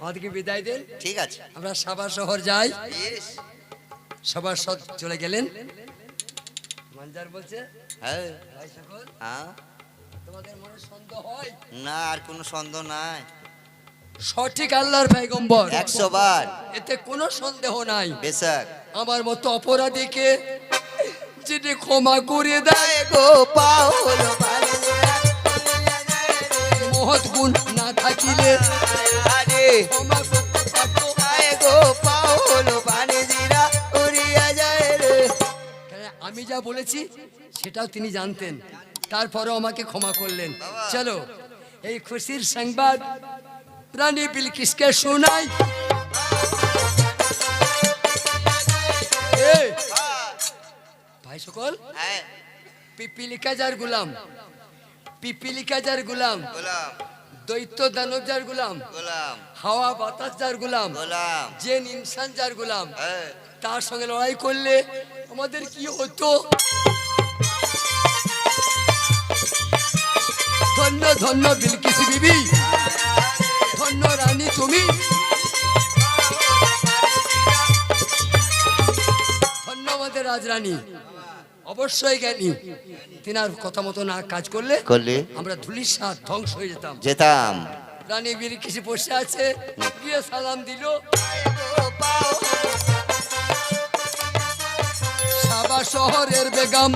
আমাদেরকে বিদায় দেন। ঠিক আছে। আমরা সাবা শহর যাই। সবার সব চলে গেলেন। মানজার বলছে হ্যাঁ। ভাই সকল হ্যাঁ। তোমাদের মনে সন্দেহ হয়? না আর কোনো সন্দেহ নাই। সঠিক আল্লাহর পয়গম্বর। একশো বার। এতে কোনো সন্দেহ নাই। বেশক। আমার মতো অপরাধীকে যিনি ক্ষমা করে দেয় গো পাওল আমি যা বলেছি সেটাও তিনি জানতেন। তারপরেও আমাকে ক্ষমা করলেন। চলো এই খুশির সংবাদ প্রাণী বিলকিসকে শোনাই। ভাই সকল হ্যাঁ। পিপিলিকা যার গুলাম পিপিলিকা যার গোলাম। দৈত্য দানব যার গুলাম গোলাম। হাওয়া বাতাস যার গুলাম গোলাম। জেন ইনসান যার গুলাম হ্যাঁ। তার সঙ্গে লড়াই করলে আমাদের কি হতো? ধন্য ধন্য বিলকিস বিবি। ধন্য রানী তুমি। ধন্য আমাদের রাজরানী। অবশ্যই জ্ঞানী। তিনার কথা মতো না কাজ করলে করলে? আমরা ধুলির সাথ ধ্বংস হয়ে যেতাম। যেতাম। রানী বিলকিস বসে আছে গিয়ে সালাম দিল। সাবা শহরের বেগম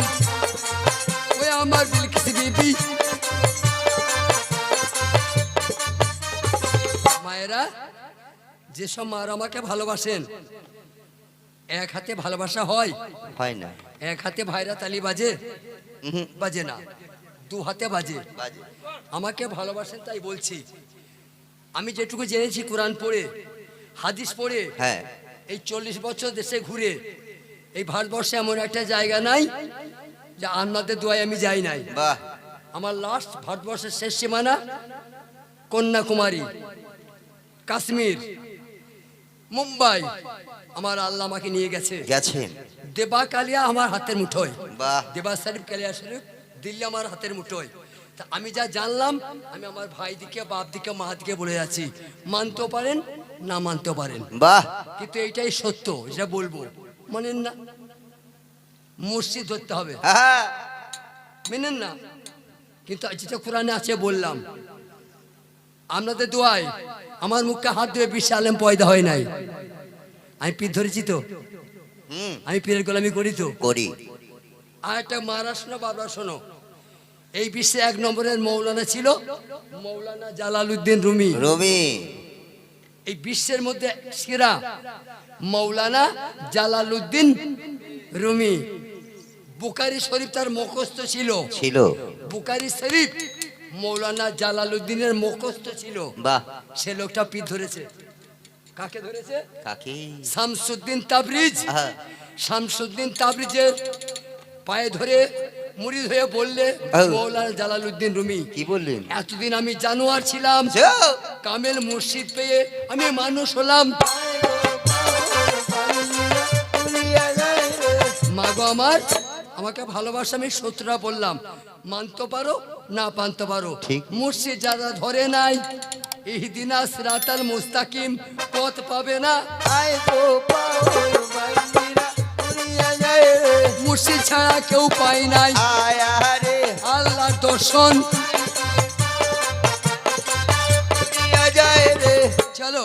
ওই আমার বিলকিস বিবি। মায়েরা যেসব মার আমাকে ভালোবাসেন এক হাতে ভালোবাসা হয়। হয় না। এক হাতে ভাইরা তালি বাজে বাজে না। দু হাতে বাজে। বাজে। আমাকে ভালোবাসেন তাই বলছি। আমি যেটুকু জেনেছি কোরআন পড়ে হাদিস পড়ে হ্যাঁ। এই চল্লিশ বছর দেশে ঘুরে এই ভারতবর্ষে এমন একটা জায়গা নাই যে আন্নাদের দোয়ায় আমি যাই নাই। বাহ। আমার লাস্ট ভারতবর্ষের শেষ সীমানা কন্যাকুমারী কাশ্মীর। মুম্বাই। আমার আল্লাহ আমাকে নিয়ে গেছে। গেছেন। দেবা কালিয়া আমার হাতের মুঠোয়। বাহ। দেবা শরীফ কালিয়া শরীফ দিল্লি আমার হাতের মুঠোয়। তা আমি যা জানলাম আমি আমার ভাই দিকে বাপ দিকে মা দিকে বলে যাচ্ছি মানতেও পারেন না মানতেও পারেন। বাহ। কিন্তু এইটাই সত্য এটা বলব। মানেন না মসজিদ ধরতে হবে। হ্যাঁ মেনেন না। কিন্তু যেটা কোরআনে আছে বললাম আপনাদের দোয়ায় আমার মুখে হাত ধুয়ে বিশ্ব আলেম পয়দা হয় নাই। আমি পীর ধরেছি তো। হুম। আমি পীরের গোলামি করি তো। করি। আর একটা মারা শোনো বাবরা শোনো। এই বিশ্বে এক নম্বরের মৌলানা ছিল মৌলানা জালালউদ্দিন রুমি। রুমি। এই বিশ্বের মধ্যে সেরা মৌলানা জালালউদ্দিন রুমি। বুকারি শরীফ তার মুখস্থ ছিল। ছিল। বুকারি শরীফ মৌলানা জালালউদ্দিনের মুখস্থ ছিল বাহ সে লোকটা পিঠ ধরেছে কাকে ধরেছে কাকে শামসুদ্দিন তাবরিজ হ্যাঁ শামসুদ্দিন তাবরিজের পায়ে ধরে মুড়িদ হয়ে বললে হ্যাঁ। মৌলানা জালালউদ্দিন রুমি কি বললেন এতদিন আমি জানোয়ার ছিলাম। কামেল মুর্শিদ পেয়ে আমি মানুষ হলাম মা গো আমার আমাকে ভালোবাসা আমি সত্যটা বললাম মানতে পারো না মানতে পারো। মুর্শিদ যারা ধরে নাই ইহদিনা সিরাতাল মুস্তাকিম পথ পাবে না। মুর্শিদ ছাড়া কেউ পায় নাই। আল্লাহ দর্শন। চলো।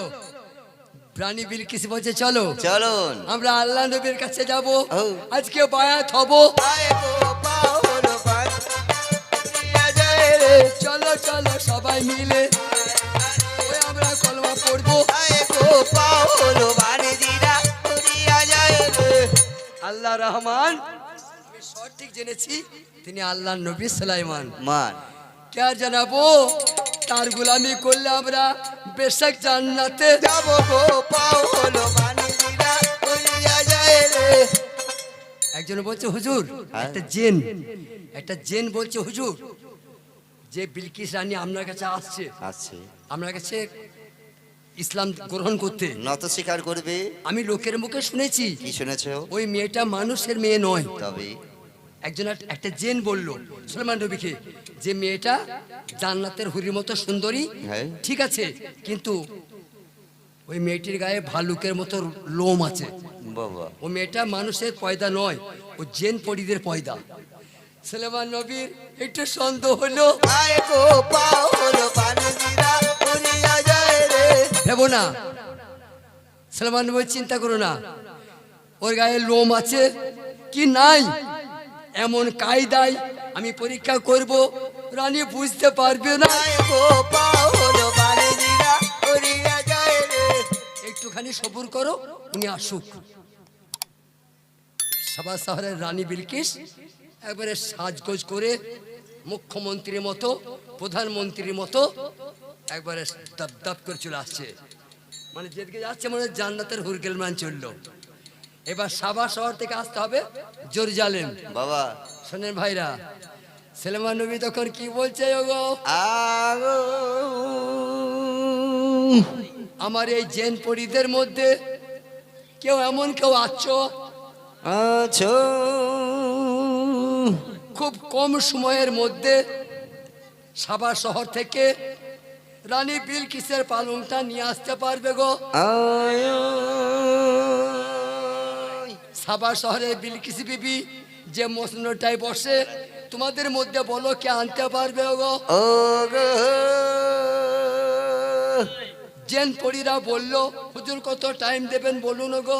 প্রাণী বিলকিস বলছে? চলো। চলুন। আমরা আল্লাহ নবীর কাছে যাব। আজকে বায়াত হব। চলো চলো সবাই মিলে। আমরা কলমা পড়ব। আল্লাহ রহমান। সঠিক জেনেছি তিনি আল্লাহ নবী সালাইমান। মান। কে জানাব? তার গুলামি করলে আমরা বেশক জান্নাতে যাব গো পাওলো বাণীরা উড়িয়া যায় রে। একজন বলছে হুজুর হ্যাঁ। একটা জেন। একটা জেন বলছে হুজুর যে বিলকিস রানী আপনার কাছে আসছে আছে আপনার কাছে ইসলাম গ্রহণ করতে। নত স্বীকার করবে? আমি লোকের মুখে শুনেছি। কি শুনেছো ওই মেয়েটা মানুষের মেয়ে নয়। তবে একজন একটা জেন বলল সুলেমান নবীকে যে মেয়েটা জান্নাতের হুরির মতো সুন্দরী হ্যাঁ। ঠিক আছে কিন্তু ওই মেয়েটির গায়ে ভালুকের মতো লোম আছে। বাবা। ও মেয়েটা মানুষের পয়দা নয় ও জেন পরিদের পয়দা। সেলেমান নবীর একটু সন্দেহ হলো। নেব না। সালমান নবী চিন্তা করো না। ওর গায়ে লোম আছে কি নাই? এমন কায়দায় আমি পরীক্ষা করব, রানী বুঝতে পারবে না। একটুখানি সবুর করো, উনি আসুক। সাবা শহরের রানী বিলকিস একবারে সাজগোজ করে মুখ্যমন্ত্রীর মতো, প্রধানমন্ত্রীর মতো একবারে দাপ দাপ করে চলে আসছে। মানে যেদিকে যাচ্ছে মানে জান্নাতের হুরগেলমান চলল। এবার সাবা শহর থেকে আসতে হবে জেরুজালেম। বাবা। শোনেন ভাইরা সেলেমান নবী তখন কি বলছে ওগো? আমার এই জেন পরিদের মধ্যে কেউ এমন কেউ আছো? আছো। খুব কম সময়ের মধ্যে সাবা শহর থেকে রানী বিলকিসের পালংটা নিয়ে আসতে পারবে গো। আয়। সাবা শহরে বিলকিসি বিবি যে মসনটায় বসে তোমাদের মধ্যে বলো কে আনতে পারবে গো জেন পরীরা বলল হুজুর কত টাইম দেবেন বলুন গো